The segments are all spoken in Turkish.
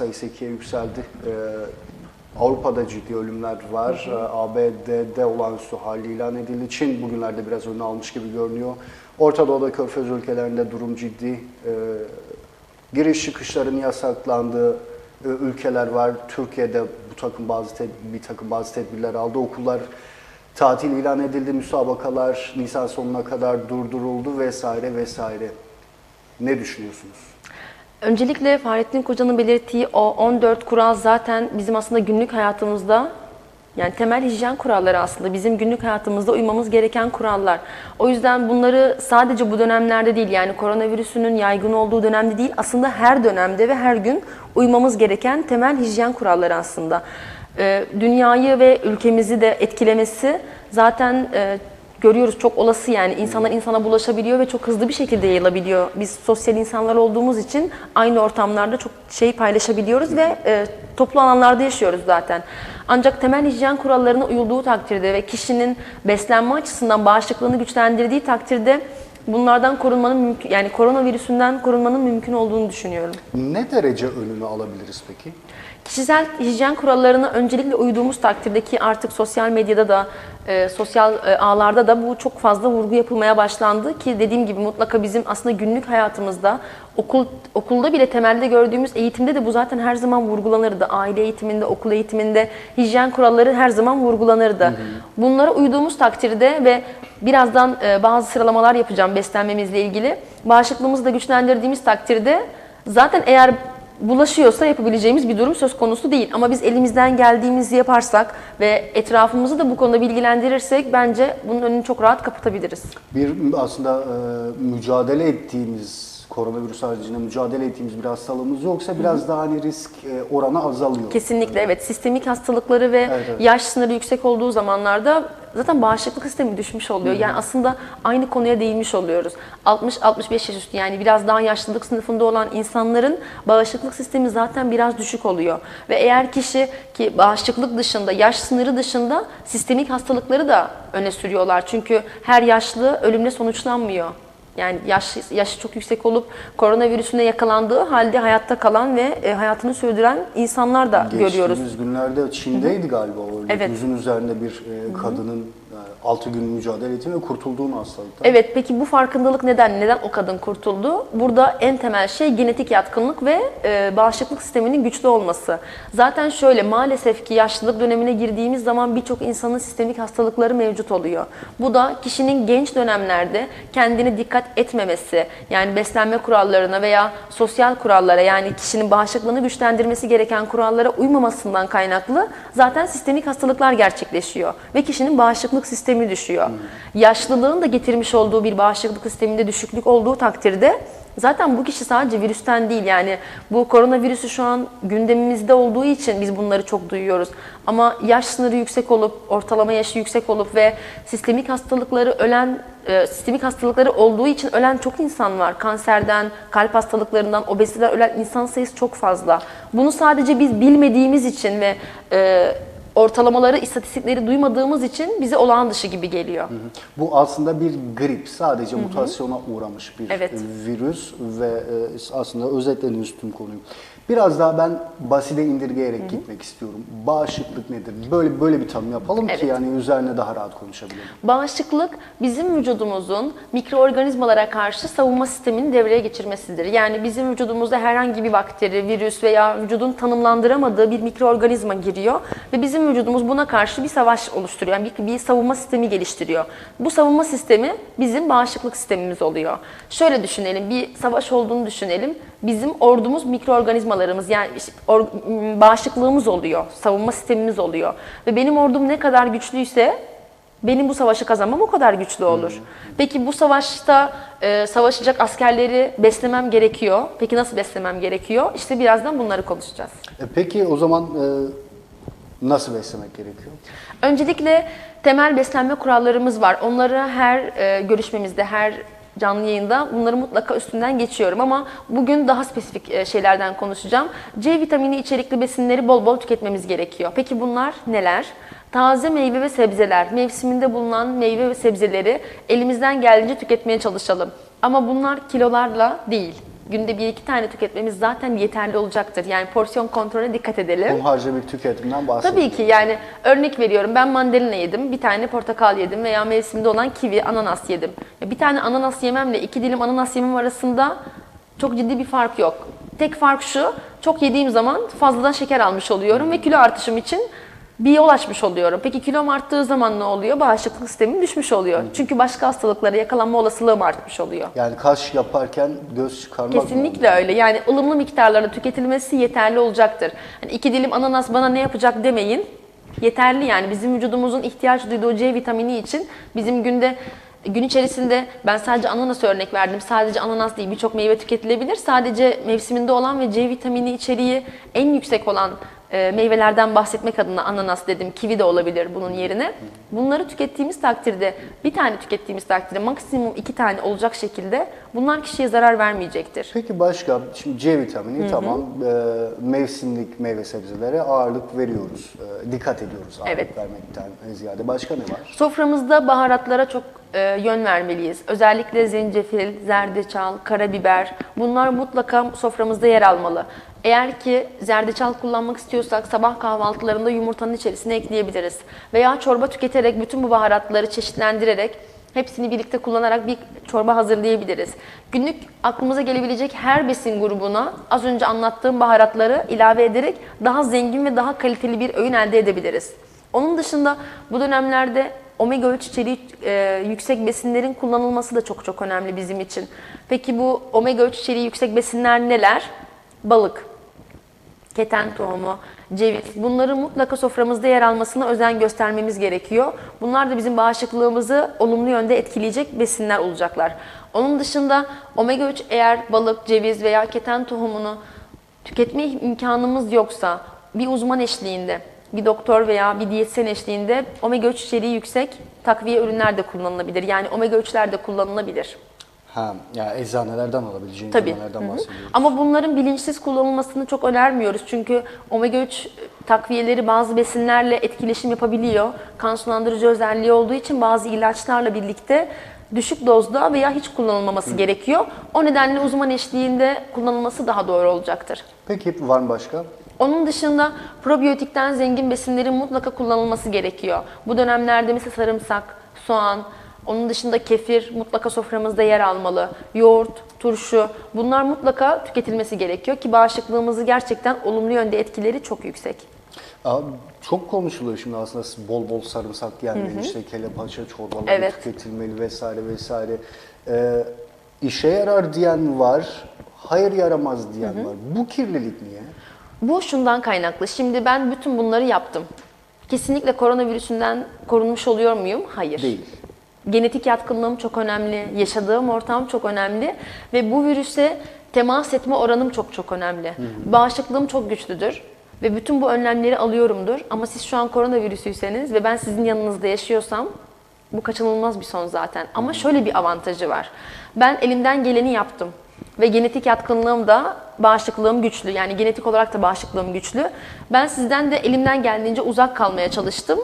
sayısı ikiye yükseldi. E, Avrupa'da ciddi ölümler var. E, ABD'de olağanüstü hal ilan edildi. Çin bugünlerde biraz önüne almış gibi görünüyor. Orta Doğu'da Körfez ülkelerinde durum ciddi. E, giriş çıkışların yasaklandığı e, ülkeler var. Türkiye'de bu takım bazı bir takım bazı tedbirler aldı. Okullar tatil ilan edildi. Müsabakalar Nisan sonuna kadar durduruldu vesaire vesaire. Ne düşünüyorsunuz? Öncelikle Fahrettin Koca'nın belirttiği o 14 kural zaten bizim aslında günlük hayatımızda yani temel hijyen kuralları aslında bizim günlük hayatımızda uymamız gereken kurallar. O yüzden bunları sadece bu dönemlerde değil yani koronavirüsünün yaygın olduğu dönemde değil aslında her dönemde ve her gün uymamız gereken temel hijyen kuralları aslında. Ee, dünyayı ve ülkemizi de etkilemesi zaten e, görüyoruz çok olası yani insanlar insana bulaşabiliyor ve çok hızlı bir şekilde yayılabiliyor. Biz sosyal insanlar olduğumuz için aynı ortamlarda çok şey paylaşabiliyoruz ve e, toplu alanlarda yaşıyoruz zaten. Ancak temel hijyen kurallarına uyulduğu takdirde ve kişinin beslenme açısından bağışıklığını güçlendirdiği takdirde bunlardan korunmanın mümkün yani koronavirüsünden korunmanın mümkün olduğunu düşünüyorum. Ne derece önünü alabiliriz peki? Kişisel hijyen kurallarına öncelikle uyduğumuz takdirdeki artık sosyal medyada da e, sosyal e, ağlarda da bu çok fazla vurgu yapılmaya başlandı ki dediğim gibi mutlaka bizim aslında günlük hayatımızda okul okulda bile temelde gördüğümüz eğitimde de bu zaten her zaman vurgulanırdı. Aile eğitiminde, okul eğitiminde hijyen kuralları her zaman vurgulanırdı. Bunlara uyduğumuz takdirde ve birazdan e, bazı sıralamalar yapacağım beslenmemizle ilgili. Bağışıklığımızı da güçlendirdiğimiz takdirde zaten eğer bulaşıyorsa yapabileceğimiz bir durum söz konusu değil. Ama biz elimizden geldiğimizi yaparsak ve etrafımızı da bu konuda bilgilendirirsek bence bunun önünü çok rahat kapatabiliriz. Bir aslında e, mücadele ettiğimiz koronavirüs haricinde mücadele ettiğimiz bir hastalığımız yoksa biraz daha hani risk e, oranı azalıyor. Kesinlikle evet. Sistemik hastalıkları ve Evet, evet. yaş sınırı yüksek olduğu zamanlarda zaten bağışıklık sistemi düşmüş oluyor. Yani aslında aynı konuya değinmiş oluyoruz. 60-65 yaş üstü yani biraz daha yaşlılık sınıfında olan insanların bağışıklık sistemi zaten biraz düşük oluyor. Ve eğer kişi ki bağışıklık dışında, yaş sınırı dışında sistemik hastalıkları da öne sürüyorlar. Çünkü her yaşlı ölümle sonuçlanmıyor. Yani yaş, yaşı çok yüksek olup koronavirüsüne yakalandığı halde hayatta kalan ve e, hayatını sürdüren insanlar da görüyoruz. Geçtiğimiz günlerde Çin'deydi galiba o öyle. Evet. Yüzün üzerinde bir e, kadının 6 gün mücadele ettiği ve kurtulduğunu hastalıktan. Evet peki bu farkındalık neden? Neden o kadın kurtuldu? Burada en temel şey genetik yatkınlık ve e, bağışıklık sisteminin güçlü olması. Zaten şöyle maalesef ki yaşlılık dönemine girdiğimiz zaman birçok insanın sistemik hastalıkları mevcut oluyor. Bu da kişinin genç dönemlerde kendine dikkat etmemesi, yani beslenme kurallarına veya sosyal kurallara yani kişinin bağışıklığını güçlendirmesi gereken kurallara uymamasından kaynaklı zaten sistemik hastalıklar gerçekleşiyor ve kişinin bağışıklık sistemi düşüyor. Yaşlılığın da getirmiş olduğu bir bağışıklık sisteminde düşüklük olduğu takdirde zaten bu kişi sadece virüsten değil yani bu koronavirüsü şu an gündemimizde olduğu için biz bunları çok duyuyoruz. Ama yaş sınırı yüksek olup, ortalama yaşı yüksek olup ve sistemik hastalıkları ölen e, sistemik hastalıkları olduğu için ölen çok insan var. Kanserden, kalp hastalıklarından, obeziteden ölen insan sayısı çok fazla. Bunu sadece biz bilmediğimiz için ve e, ortalamaları, istatistikleri duymadığımız için bize olağan dışı gibi geliyor. Bu aslında bir grip, sadece mutasyona uğramış bir Evet. virüs ve e, aslında özetlediniz tüm konuyu. Biraz daha ben basite indirgeyerek gitmek istiyorum. Bağışıklık nedir? Böyle böyle bir tanım yapalım Evet. ki yani üzerine daha rahat konuşabilelim. Bağışıklık bizim vücudumuzun mikroorganizmalara karşı savunma sistemini devreye geçirmesidir. Yani bizim vücudumuzda herhangi bir bakteri, virüs veya vücudun tanımlandıramadığı bir mikroorganizma giriyor ve bizim vücudumuz buna karşı bir savaş oluşturuyor. Yani bir, bir savunma sistemi geliştiriyor. Bu savunma sistemi bizim bağışıklık sistemimiz oluyor. Şöyle düşünelim, bir savaş olduğunu düşünelim. Bizim ordumuz mikroorganizmalarımız yani işte or- bağışıklığımız oluyor, savunma sistemimiz oluyor. Ve benim ordum ne kadar güçlüyse benim bu savaşı kazanmam o kadar güçlü olur. Peki bu savaşta e, savaşacak askerleri beslemem gerekiyor. Peki nasıl beslemem gerekiyor? İşte birazdan bunları konuşacağız. E, peki o zaman e, nasıl beslemek gerekiyor? Öncelikle temel beslenme kurallarımız var. Onları her e, görüşmemizde, her canlı yayında bunları mutlaka üstünden geçiyorum ama bugün daha spesifik e, şeylerden konuşacağım. C vitamini içerikli besinleri bol bol tüketmemiz gerekiyor. Peki bunlar neler? Taze meyve ve sebzeler, mevsiminde bulunan meyve ve sebzeleri elimizden geldiğince tüketmeye çalışalım. Ama bunlar kilolarla değil. Günde bir iki tane tüketmemiz zaten yeterli olacaktır. Yani porsiyon kontrolüne dikkat edelim. Hunharca bir tüketimden bahsediyoruz. Tabii ki yani örnek veriyorum ben mandalina yedim, bir tane portakal yedim veya mevsimde olan kivi, ananas yedim. Bir tane ananas yememle iki dilim ananas yemem arasında çok ciddi bir fark yok. Tek fark şu, çok yediğim zaman fazladan şeker almış oluyorum ve kilo artışım için bir yol açmış oluyorum. Peki kilom arttığı zaman ne oluyor? Bağışıklık sistemim düşmüş oluyor. Çünkü başka hastalıklara yakalanma olasılığım artmış oluyor. Yani kaş yaparken göz çıkarmak mı Kesinlikle öyle. Yani ılımlı miktarlarda tüketilmesi yeterli olacaktır. Hani iki dilim ananas bana ne yapacak demeyin. Yeterli yani bizim vücudumuzun ihtiyaç duyduğu C vitamini için bizim günde gün içerisinde ben sadece ananas örnek verdim. Sadece ananas değil birçok meyve tüketilebilir. Sadece mevsiminde olan ve C vitamini içeriği en yüksek olan e, meyvelerden bahsetmek adına ananas dedim. Kivi de olabilir bunun yerine. Bunları tükettiğimiz takdirde, bir tane tükettiğimiz takdirde maksimum iki tane olacak şekilde bunlar kişiye zarar vermeyecektir. Peki başka, şimdi C vitamini tamam e, mevsimlik meyve sebzelere ağırlık veriyoruz. E, dikkat ediyoruz ağırlık Evet. vermekten ziyade. Başka ne var? Soframızda baharatlara çok e, yön vermeliyiz. Özellikle zencefil, zerdeçal, karabiber bunlar mutlaka soframızda yer almalı. Eğer ki zerdeçal kullanmak istiyorsak sabah kahvaltılarında yumurtanın içerisine ekleyebiliriz. Veya çorba tüketerek bütün bu baharatları çeşitlendirerek hepsini birlikte kullanarak bir çorba hazırlayabiliriz. Günlük aklımıza gelebilecek her besin grubuna az önce anlattığım baharatları ilave ederek daha zengin ve daha kaliteli bir öğün elde edebiliriz. Onun dışında bu dönemlerde omega 3 içeriği e, yüksek besinlerin kullanılması da çok çok önemli bizim için. Peki bu omega 3 içeriği yüksek besinler neler? Balık, keten tohumu, ceviz bunların mutlaka soframızda yer almasına özen göstermemiz gerekiyor. Bunlar da bizim bağışıklığımızı olumlu yönde etkileyecek besinler olacaklar. Onun dışında omega 3 eğer balık, ceviz veya keten tohumunu tüketme imkanımız yoksa bir uzman eşliğinde, bir doktor veya bir diyetisyen eşliğinde omega 3 içeriği yüksek takviye ürünler de kullanılabilir. Yani omega 3'ler de kullanılabilir. Ha, yani eczanelerden alabileceğiniz Tabii. hı. bahsediyoruz. Ama bunların bilinçsiz kullanılmasını çok önermiyoruz. Çünkü omega 3 takviyeleri bazı besinlerle etkileşim yapabiliyor. Kan sulandırıcı özelliği olduğu için bazı ilaçlarla birlikte düşük dozda veya hiç kullanılmaması gerekiyor. O nedenle uzman eşliğinde kullanılması daha doğru olacaktır. Peki var mı başka? Onun dışında probiyotikten zengin besinlerin mutlaka kullanılması gerekiyor. Bu dönemlerde mesela sarımsak, soğan, onun dışında kefir mutlaka soframızda yer almalı. Yoğurt, turşu bunlar mutlaka tüketilmesi gerekiyor ki bağışıklığımızı gerçekten olumlu yönde etkileri çok yüksek. Aa, çok konuşuluyor şimdi aslında bol bol sarımsak yenmeli, işte kelepaça çorbaları Evet. tüketilmeli vesaire vesaire. Ee, işe yarar diyen var, hayır yaramaz diyen var. Bu kirlilik niye? Bu şundan kaynaklı. Şimdi ben bütün bunları yaptım. Kesinlikle koronavirüsünden korunmuş oluyor muyum? Hayır. Değil. Genetik yatkınlığım çok önemli, yaşadığım ortam çok önemli ve bu virüse temas etme oranım çok çok önemli. Bağışıklığım çok güçlüdür ve bütün bu önlemleri alıyorumdur. Ama siz şu an koronavirüsüyseniz ve ben sizin yanınızda yaşıyorsam bu kaçınılmaz bir son zaten. Ama şöyle bir avantajı var. Ben elimden geleni yaptım ve genetik yatkınlığım da bağışıklığım güçlü. Yani genetik olarak da bağışıklığım güçlü. Ben sizden de elimden geldiğince uzak kalmaya çalıştım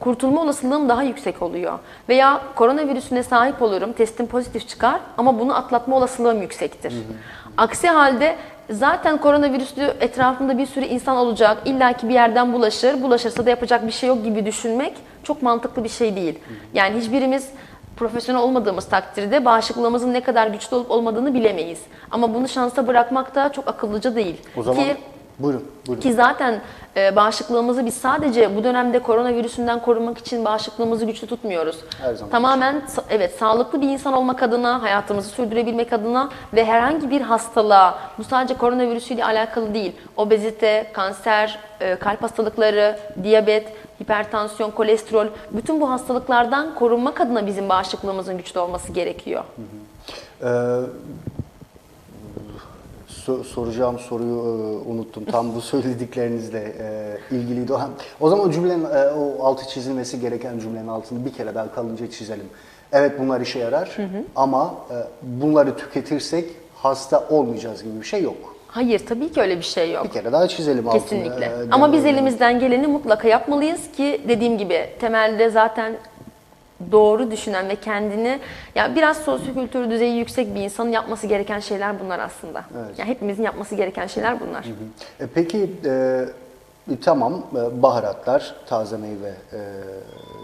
kurtulma olasılığım daha yüksek oluyor. Veya koronavirüsüne sahip olurum, testim pozitif çıkar ama bunu atlatma olasılığım yüksektir. Aksi halde zaten koronavirüslü etrafımda bir sürü insan olacak, illaki bir yerden bulaşır, bulaşırsa da yapacak bir şey yok gibi düşünmek çok mantıklı bir şey değil. Yani hiçbirimiz profesyonel olmadığımız takdirde bağışıklığımızın ne kadar güçlü olup olmadığını bilemeyiz. Ama bunu şansa bırakmak da çok akıllıca değil. O zaman Ki buyurun, buyurun. ki zaten e, bağışıklığımızı biz sadece bu dönemde koronavirüsünden korunmak için bağışıklığımızı güçlü tutmuyoruz. Her zaman. Tamamen evet sağlıklı bir insan olmak adına, hayatımızı sürdürebilmek adına ve herhangi bir hastalığa, bu sadece koronavirüsüyle alakalı değil. Obezite, kanser, e, kalp hastalıkları, diyabet, hipertansiyon, kolesterol, bütün bu hastalıklardan korunmak adına bizim bağışıklığımızın güçlü olması gerekiyor. Ee, so- soracağım soruyu e, unuttum. Tam bu söylediklerinizle e, ilgiliydi. O, o zaman o cümlenin e, o altı çizilmesi gereken cümlenin altını bir kere daha kalınca çizelim. Evet bunlar işe yarar ama e, bunları tüketirsek hasta olmayacağız gibi bir şey yok. Hayır tabii ki öyle bir şey yok. Bir kere daha çizelim altını. Kesinlikle. e, Ama biz elimizden geleni mutlaka yapmalıyız ki dediğim gibi temelde zaten doğru düşünen ve kendini ya biraz sosyokültür düzeyi yüksek bir insanın yapması gereken şeyler bunlar aslında. Evet. Yani hepimizin yapması gereken şeyler bunlar. E, peki e, tamam e, baharatlar, taze meyve, e,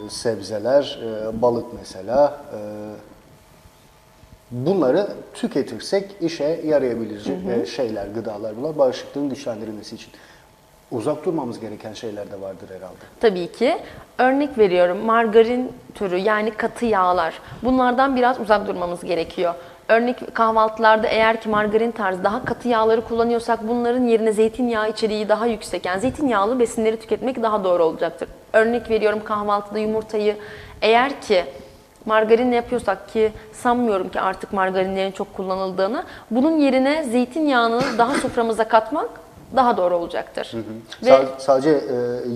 sebzeler, e, balık mesela e, bunları tüketirsek işe yarayabilecek e, şeyler, gıdalar bunlar bağışıklığın güçlendirilmesi için. Uzak durmamız gereken şeyler de vardır herhalde. Tabii ki. Örnek veriyorum margarin türü yani katı yağlar. Bunlardan biraz uzak durmamız gerekiyor. Örnek kahvaltılarda eğer ki margarin tarzı daha katı yağları kullanıyorsak bunların yerine zeytinyağı içeriği daha yüksek. Yani zeytinyağlı besinleri tüketmek daha doğru olacaktır. Örnek veriyorum kahvaltıda yumurtayı eğer ki margarinle yapıyorsak ki sanmıyorum ki artık margarinlerin çok kullanıldığını bunun yerine zeytinyağını daha soframıza katmak daha doğru olacaktır. Ve Sa- sadece e,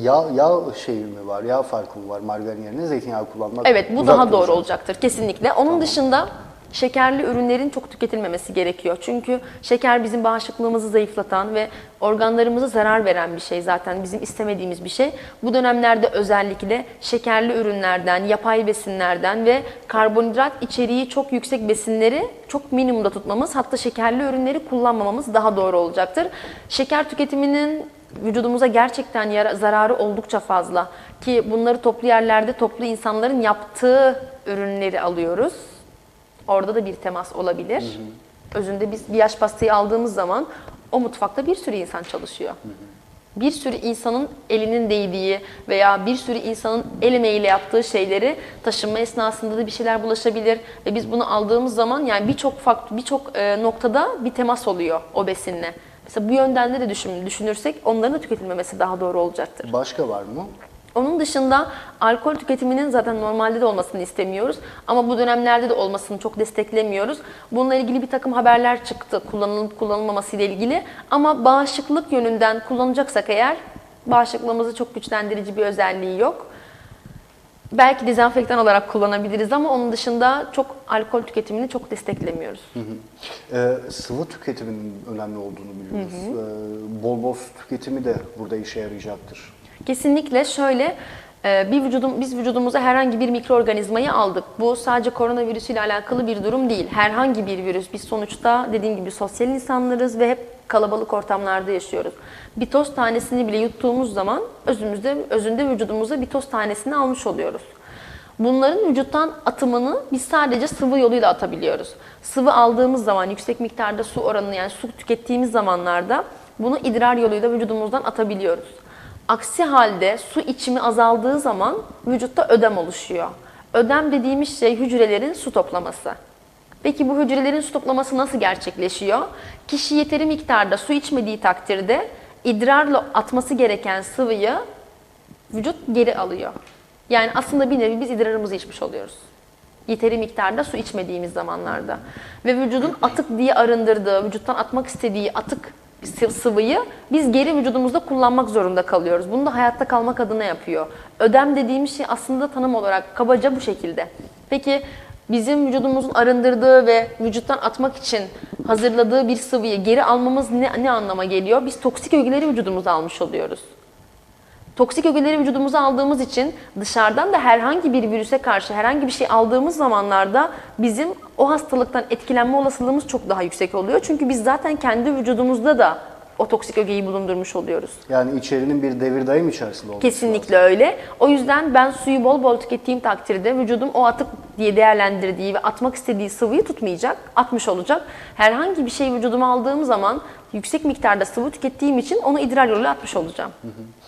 yağ, yağ şeyi mi var, yağ farkı mı var margarin yerine zeytinyağı kullanmak? Evet bu daha doğru olacaktır kesinlikle. Onun dışında şekerli ürünlerin çok tüketilmemesi gerekiyor. Çünkü şeker bizim bağışıklığımızı zayıflatan ve organlarımıza zarar veren bir şey zaten bizim istemediğimiz bir şey. Bu dönemlerde özellikle şekerli ürünlerden, yapay besinlerden ve karbonhidrat içeriği çok yüksek besinleri çok minimumda tutmamız hatta şekerli ürünleri kullanmamamız daha doğru olacaktır. Şeker tüketiminin vücudumuza gerçekten yara- zararı oldukça fazla ki bunları toplu yerlerde toplu insanların yaptığı ürünleri alıyoruz. Orada da bir temas olabilir. Özünde biz bir yaş pastayı aldığımız zaman o mutfakta bir sürü insan çalışıyor. Bir sürü insanın elinin değdiği veya bir sürü insanın el emeğiyle yaptığı şeyleri taşınma esnasında da bir şeyler bulaşabilir ve biz bunu aldığımız zaman yani birçok farklı birçok e, noktada bir temas oluyor o besinle. Mesela bu yönden de düşün, düşünürsek onların da tüketilmemesi daha doğru olacaktır. Başka var mı? Onun dışında alkol tüketiminin zaten normalde de olmasını istemiyoruz. Ama bu dönemlerde de olmasını çok desteklemiyoruz. Bununla ilgili bir takım haberler çıktı kullanılıp kullanılmaması ile ilgili. Ama bağışıklık yönünden kullanacaksak eğer bağışıklığımızı çok güçlendirici bir özelliği yok. Belki dezenfektan olarak kullanabiliriz ama onun dışında çok alkol tüketimini çok desteklemiyoruz. Ee, sıvı tüketiminin önemli olduğunu biliyoruz. Ee, bol bol su tüketimi de burada işe yarayacaktır. Kesinlikle şöyle e, bir vücudum biz vücudumuza herhangi bir mikroorganizmayı aldık. Bu sadece koronavirüs ile alakalı bir durum değil. Herhangi bir virüs. Biz sonuçta dediğim gibi sosyal insanlarız ve hep kalabalık ortamlarda yaşıyoruz. Bir toz tanesini bile yuttuğumuz zaman özümüzde özünde vücudumuza bir toz tanesini almış oluyoruz. Bunların vücuttan atımını biz sadece sıvı yoluyla atabiliyoruz. Sıvı aldığımız zaman yüksek miktarda su oranını yani su tükettiğimiz zamanlarda bunu idrar yoluyla vücudumuzdan atabiliyoruz. Aksi halde su içimi azaldığı zaman vücutta ödem oluşuyor. Ödem dediğimiz şey hücrelerin su toplaması. Peki bu hücrelerin su toplaması nasıl gerçekleşiyor? Kişi yeteri miktarda su içmediği takdirde idrarla atması gereken sıvıyı vücut geri alıyor. Yani aslında bir nevi biz idrarımızı içmiş oluyoruz. Yeteri miktarda su içmediğimiz zamanlarda. Ve vücudun atık diye arındırdığı, vücuttan atmak istediği atık sıvıyı biz geri vücudumuzda kullanmak zorunda kalıyoruz. Bunu da hayatta kalmak adına yapıyor. Ödem dediğimiz şey aslında tanım olarak kabaca bu şekilde. Peki bizim vücudumuzun arındırdığı ve vücuttan atmak için hazırladığı bir sıvıyı geri almamız ne, ne anlama geliyor? Biz toksik ögeleri vücudumuza almış oluyoruz. Toksik ögeleri vücudumuza aldığımız için dışarıdan da herhangi bir virüse karşı herhangi bir şey aldığımız zamanlarda bizim o hastalıktan etkilenme olasılığımız çok daha yüksek oluyor. Çünkü biz zaten kendi vücudumuzda da o toksik ögeyi bulundurmuş oluyoruz. Yani içerinin bir devir daim içerisinde olması Kesinlikle öyle. O yüzden ben suyu bol bol tükettiğim takdirde vücudum o atık diye değerlendirdiği ve atmak istediği sıvıyı tutmayacak, atmış olacak. Herhangi bir şey vücuduma aldığım zaman yüksek miktarda sıvı tükettiğim için onu idrar yoluyla atmış olacağım.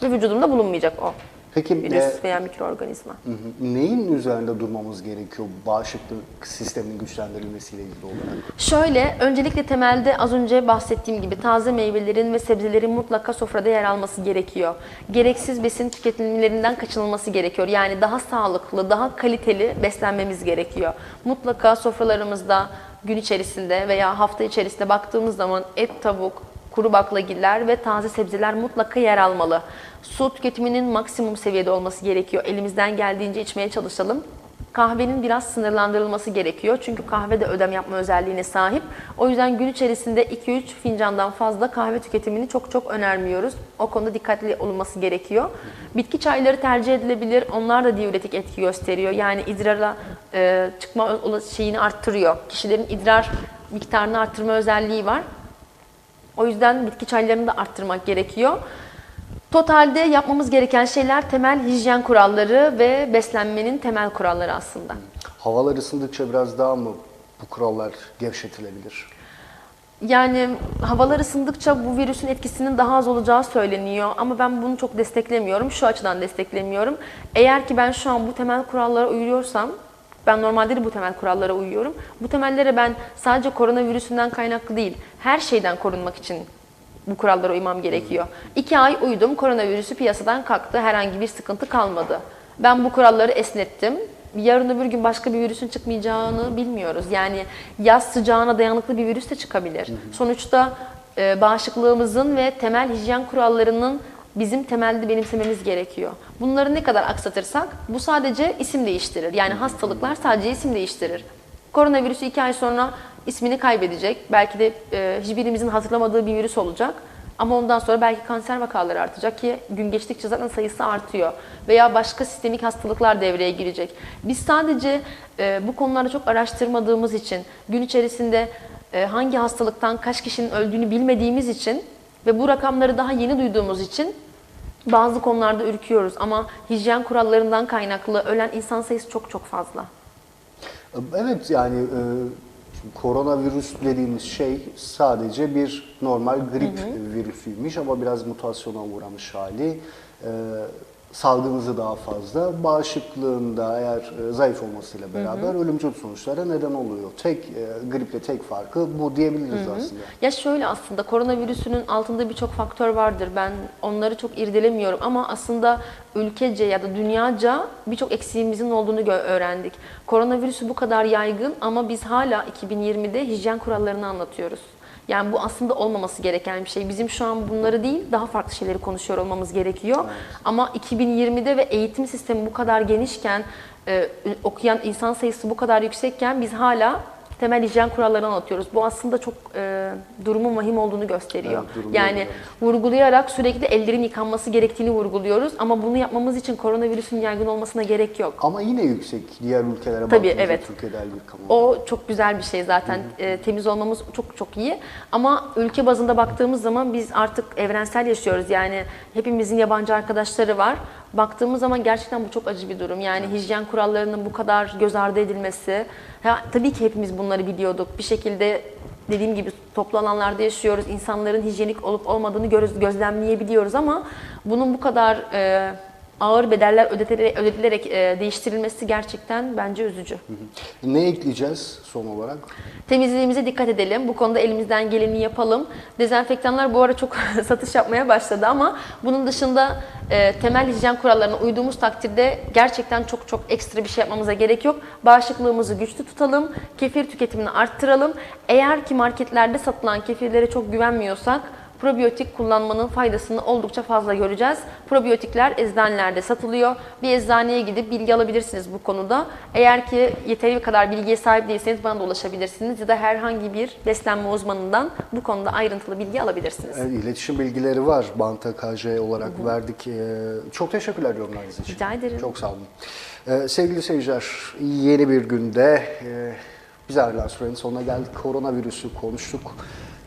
Ve vücudumda bulunmayacak o Peki virüs e, veya mikroorganizma. hı hı, neyin üzerinde durmamız gerekiyor bağışıklık sisteminin güçlendirilmesiyle ilgili olarak? Şöyle, öncelikle temelde az önce bahsettiğim gibi taze meyvelerin ve sebzelerin mutlaka sofrada yer alması gerekiyor. Gereksiz besin tüketimlerinden kaçınılması gerekiyor. Yani daha sağlıklı, daha kaliteli beslenmemiz gerekiyor. Mutlaka sofralarımızda gün içerisinde veya hafta içerisinde baktığımız zaman et, tavuk, kuru baklagiller ve taze sebzeler mutlaka yer almalı. Su tüketiminin maksimum seviyede olması gerekiyor. Elimizden geldiğince içmeye çalışalım. Kahvenin biraz sınırlandırılması gerekiyor. Çünkü kahve de ödem yapma özelliğine sahip. O yüzden gün içerisinde 2-3 fincandan fazla kahve tüketimini çok çok önermiyoruz. O konuda dikkatli olunması gerekiyor. Bitki çayları tercih edilebilir. Onlar da diüretik etki gösteriyor. Yani idrara e, çıkma şeyini arttırıyor. Kişilerin idrar miktarını arttırma özelliği var. O yüzden bitki çaylarını da arttırmak gerekiyor. Totalde yapmamız gereken şeyler temel hijyen kuralları ve beslenmenin temel kuralları aslında. Havalar ısındıkça biraz daha mı bu kurallar gevşetilebilir? Yani havalar ısındıkça bu virüsün etkisinin daha az olacağı söyleniyor ama ben bunu çok desteklemiyorum. Şu açıdan desteklemiyorum. Eğer ki ben şu an bu temel kurallara uyuyorsam, ben normalde de bu temel kurallara uyuyorum. Bu temellere ben sadece koronavirüsünden kaynaklı değil, her şeyden korunmak için bu kurallara uymam gerekiyor. İki ay uyudum, koronavirüsü piyasadan kalktı, herhangi bir sıkıntı kalmadı. Ben bu kuralları esnettim. Yarın öbür gün başka bir virüsün çıkmayacağını bilmiyoruz. Yani yaz sıcağına dayanıklı bir virüs de çıkabilir. Sonuçta e, bağışıklığımızın ve temel hijyen kurallarının bizim temelde benimsememiz gerekiyor. Bunları ne kadar aksatırsak bu sadece isim değiştirir. Yani hastalıklar sadece isim değiştirir. Koronavirüsü iki ay sonra ismini kaybedecek. Belki de e, hiçbirimizin hatırlamadığı bir virüs olacak. Ama ondan sonra belki kanser vakaları artacak ki gün geçtikçe zaten sayısı artıyor. Veya başka sistemik hastalıklar devreye girecek. Biz sadece e, bu konularda çok araştırmadığımız için, gün içerisinde e, hangi hastalıktan kaç kişinin öldüğünü bilmediğimiz için ve bu rakamları daha yeni duyduğumuz için bazı konularda ürküyoruz. Ama hijyen kurallarından kaynaklı ölen insan sayısı çok çok fazla. Evet yani e, şimdi koronavirüs dediğimiz şey sadece bir normal grip virüsüymüş ama biraz mutasyona uğramış hali. E, salgın hızı daha fazla. Bağışıklığında eğer e, zayıf olmasıyla beraber ölümcül sonuçlara neden oluyor. Tek e, griple tek farkı bu diyebiliriz aslında. Ya şöyle aslında koronavirüsünün altında birçok faktör vardır. Ben onları çok irdelemiyorum ama aslında ülkece ya da dünyaca birçok eksiğimizin olduğunu öğrendik. Koronavirüsü bu kadar yaygın ama biz hala 2020'de hijyen kurallarını anlatıyoruz. Yani bu aslında olmaması gereken bir şey. Bizim şu an bunları değil, daha farklı şeyleri konuşuyor olmamız gerekiyor. Ama 2020'de ve eğitim sistemi bu kadar genişken, e, okuyan insan sayısı bu kadar yüksekken biz hala temel hijyen kurallarını anlatıyoruz. Bu aslında çok e, durumun vahim olduğunu gösteriyor. Evet, yani evet. vurgulayarak sürekli ellerin yıkanması gerektiğini vurguluyoruz ama bunu yapmamız için koronavirüsün yaygın olmasına gerek yok. Ama yine yüksek diğer ülkelere Tabii, baktığımızda evet. Türkiye'de el yıkama. O çok güzel bir şey zaten. E, temiz olmamız çok çok iyi. Ama ülke bazında baktığımız zaman biz artık evrensel yaşıyoruz. Yani hepimizin yabancı arkadaşları var. Baktığımız zaman gerçekten bu çok acı bir durum. Yani hijyen kurallarının bu kadar göz ardı edilmesi. Ya, tabii ki hepimiz bunları biliyorduk. Bir şekilde dediğim gibi toplu alanlarda yaşıyoruz. İnsanların hijyenik olup olmadığını göz, gözlemleyebiliyoruz ama bunun bu kadar e, ağır bedeller ödetilerek, ödetilerek e, değiştirilmesi gerçekten bence üzücü. Ne ekleyeceğiz son olarak? Temizliğimize dikkat edelim. Bu konuda elimizden geleni yapalım. Dezenfektanlar bu ara çok satış yapmaya başladı ama bunun dışında e, temel hijyen kurallarına uyduğumuz takdirde gerçekten çok çok ekstra bir şey yapmamıza gerek yok. Bağışıklığımızı güçlü tutalım. Kefir tüketimini arttıralım. Eğer ki marketlerde satılan kefirlere çok güvenmiyorsak probiyotik kullanmanın faydasını oldukça fazla göreceğiz. Probiyotikler eczanelerde satılıyor. Bir eczaneye gidip bilgi alabilirsiniz bu konuda. Eğer ki yeteri kadar bilgiye sahip değilseniz bana da ulaşabilirsiniz ya da herhangi bir beslenme uzmanından bu konuda ayrıntılı bilgi alabilirsiniz. Evet, iletişim bilgileri var. Banta KJ olarak verdik. Ee, çok teşekkürler yorumlarınız için. Rica ederim. Çok sağ olun. Ee, sevgili seyirciler, yeni bir günde e, biz ayrılan sürenin sonuna geldik. Koronavirüsü konuştuk.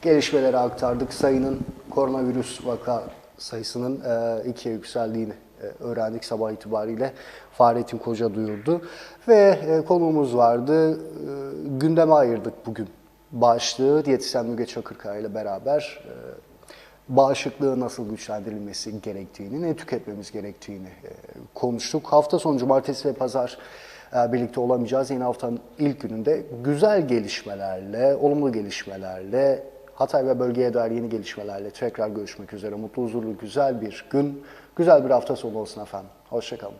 Gelişmeleri aktardık. Sayının koronavirüs vaka sayısının e, ikiye yükseldiğini e, öğrendik sabah itibariyle. Fahrettin Koca duyurdu. Ve e, konuğumuz vardı. E, gündeme ayırdık bugün başlığı diyetisyen Müge Çakırkaya ile beraber bağışıklığı nasıl güçlendirilmesi gerektiğini, ne tüketmemiz gerektiğini konuştuk. Hafta sonu cumartesi ve pazar birlikte olamayacağız. Yeni haftanın ilk gününde güzel gelişmelerle, olumlu gelişmelerle, Hatay ve bölgeye dair yeni gelişmelerle tekrar görüşmek üzere. Mutlu, huzurlu, güzel bir gün, güzel bir hafta sonu olsun efendim. Hoşçakalın.